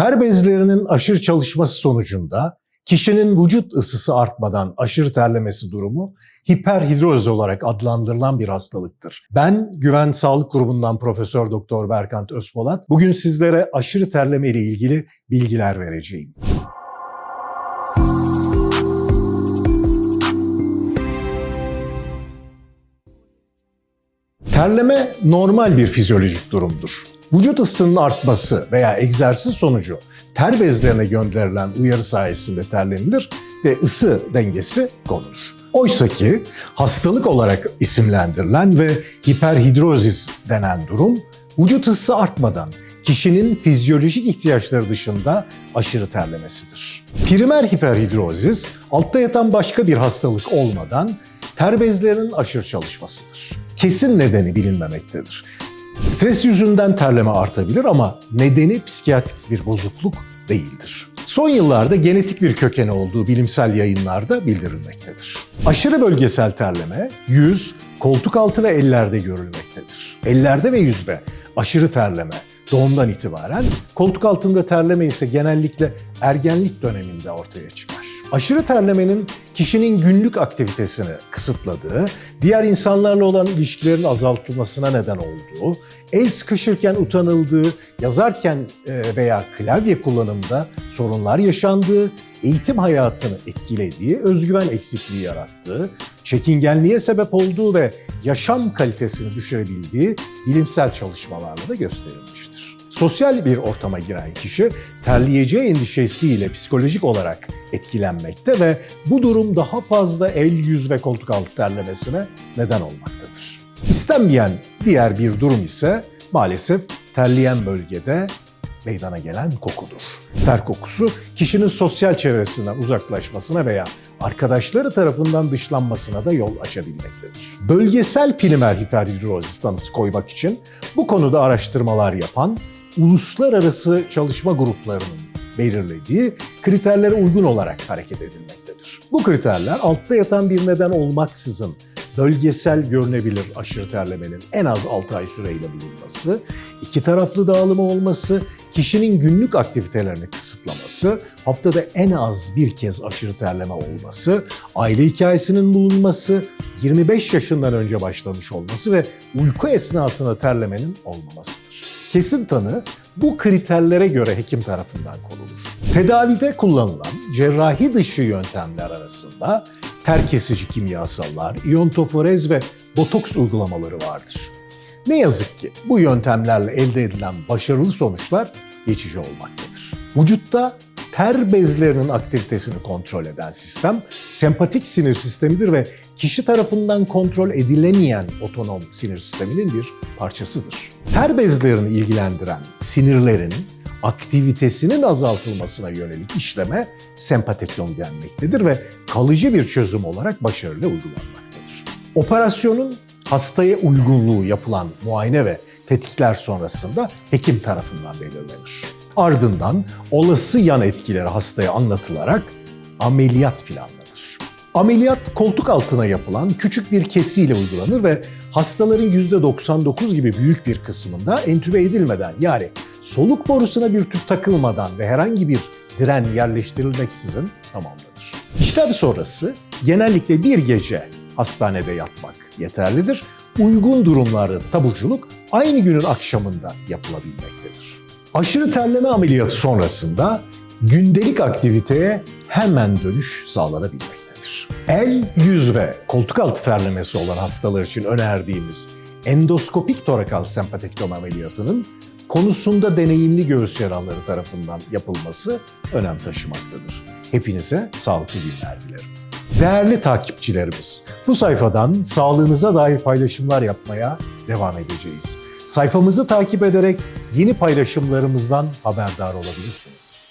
Ter bezlerinin aşırı çalışması sonucunda kişinin vücut ısısı artmadan aşırı terlemesi durumu hiperhidroz olarak adlandırılan bir hastalıktır. Ben Güven Sağlık Grubu'ndan Profesör Doktor Berkant Özpolat. Bugün sizlere aşırı terleme ile ilgili bilgiler vereceğim. Terleme normal bir fizyolojik durumdur. Vücut ısısının artması veya egzersiz sonucu ter bezlerine gönderilen uyarı sayesinde terlenilir ve ısı dengesi korunur. Oysa ki hastalık olarak isimlendirilen ve hiperhidrozis denen durum vücut ısısı artmadan kişinin fizyolojik ihtiyaçları dışında aşırı terlemesidir. Primer hiperhidrozis altta yatan başka bir hastalık olmadan ter bezlerinin aşırı çalışmasıdır. Kesin nedeni bilinmemektedir. Stres yüzünden terleme artabilir ama nedeni psikiyatrik bir bozukluk değildir. Son yıllarda genetik bir kökeni olduğu bilimsel yayınlarda bildirilmektedir. Aşırı bölgesel terleme yüz, koltuk altı ve ellerde görülmektedir. Ellerde ve yüzde aşırı terleme doğumdan itibaren, koltuk altında terleme ise genellikle ergenlik döneminde ortaya çıkar. Aşırı terlemenin kişinin günlük aktivitesini kısıtladığı, diğer insanlarla olan ilişkilerin azaltılmasına neden olduğu, el sıkışırken utanıldığı, yazarken e, veya klavye kullanımında sorunlar yaşandığı, eğitim hayatını etkilediği, özgüven eksikliği yarattığı, çekingenliğe sebep olduğu ve yaşam kalitesini düşürebildiği bilimsel çalışmalarla da gösterilmiştir. Sosyal bir ortama giren kişi terleyeceği endişesiyle psikolojik olarak etkilenmekte ve bu durum daha fazla el, yüz ve koltuk altı terlemesine neden olmaktadır. İstenmeyen diğer bir durum ise maalesef terleyen bölgede meydana gelen kokudur. Ter kokusu kişinin sosyal çevresinden uzaklaşmasına veya arkadaşları tarafından dışlanmasına da yol açabilmektedir. Bölgesel primer hiperhidrozis tanısı koymak için bu konuda araştırmalar yapan uluslararası çalışma gruplarının belirlediği kriterlere uygun olarak hareket edilmektedir. Bu kriterler altta yatan bir neden olmaksızın bölgesel görünebilir aşırı terlemenin en az 6 ay süreyle bulunması, iki taraflı dağılımı olması, kişinin günlük aktivitelerini kısıtlaması, haftada en az bir kez aşırı terleme olması, aile hikayesinin bulunması, 25 yaşından önce başlamış olması ve uyku esnasında terlemenin olmamasıdır. Kesin tanı bu kriterlere göre hekim tarafından konulur. Tedavide kullanılan cerrahi dışı yöntemler arasında ter kesici kimyasallar, iyontoforez ve botoks uygulamaları vardır. Ne yazık ki bu yöntemlerle elde edilen başarılı sonuçlar geçici olmaktadır. Vücutta ter bezlerinin aktivitesini kontrol eden sistem sempatik sinir sistemidir ve kişi tarafından kontrol edilemeyen otonom sinir sisteminin bir parçasıdır. Ter bezlerini ilgilendiren sinirlerin aktivitesinin azaltılmasına yönelik işleme sempatektomi denmektedir ve kalıcı bir çözüm olarak başarılı uygulanmaktadır. Operasyonun hastaya uygunluğu yapılan muayene ve tetkikler sonrasında hekim tarafından belirlenir. Ardından olası yan etkileri hastaya anlatılarak ameliyat planlanır. Ameliyat koltuk altına yapılan küçük bir kesiyle uygulanır ve hastaların %99 gibi büyük bir kısmında entübe edilmeden yani soluk borusuna bir tüp takılmadan ve herhangi bir diren yerleştirilmeksizin tamamlanır. İşlem sonrası genellikle bir gece hastanede yatmak yeterlidir. Uygun durumlarda da taburculuk aynı günün akşamında yapılabilmektedir. Aşırı terleme ameliyatı sonrasında gündelik aktiviteye hemen dönüş sağlanabilmektedir. El, yüz ve koltuk altı terlemesi olan hastalar için önerdiğimiz endoskopik torakal sempatektomi ameliyatının konusunda deneyimli göğüs cerrahları tarafından yapılması önem taşımaktadır. Hepinize sağlıklı günler dilerim. Değerli takipçilerimiz, bu sayfadan sağlığınıza dair paylaşımlar yapmaya devam edeceğiz. Sayfamızı takip ederek yeni paylaşımlarımızdan haberdar olabilirsiniz.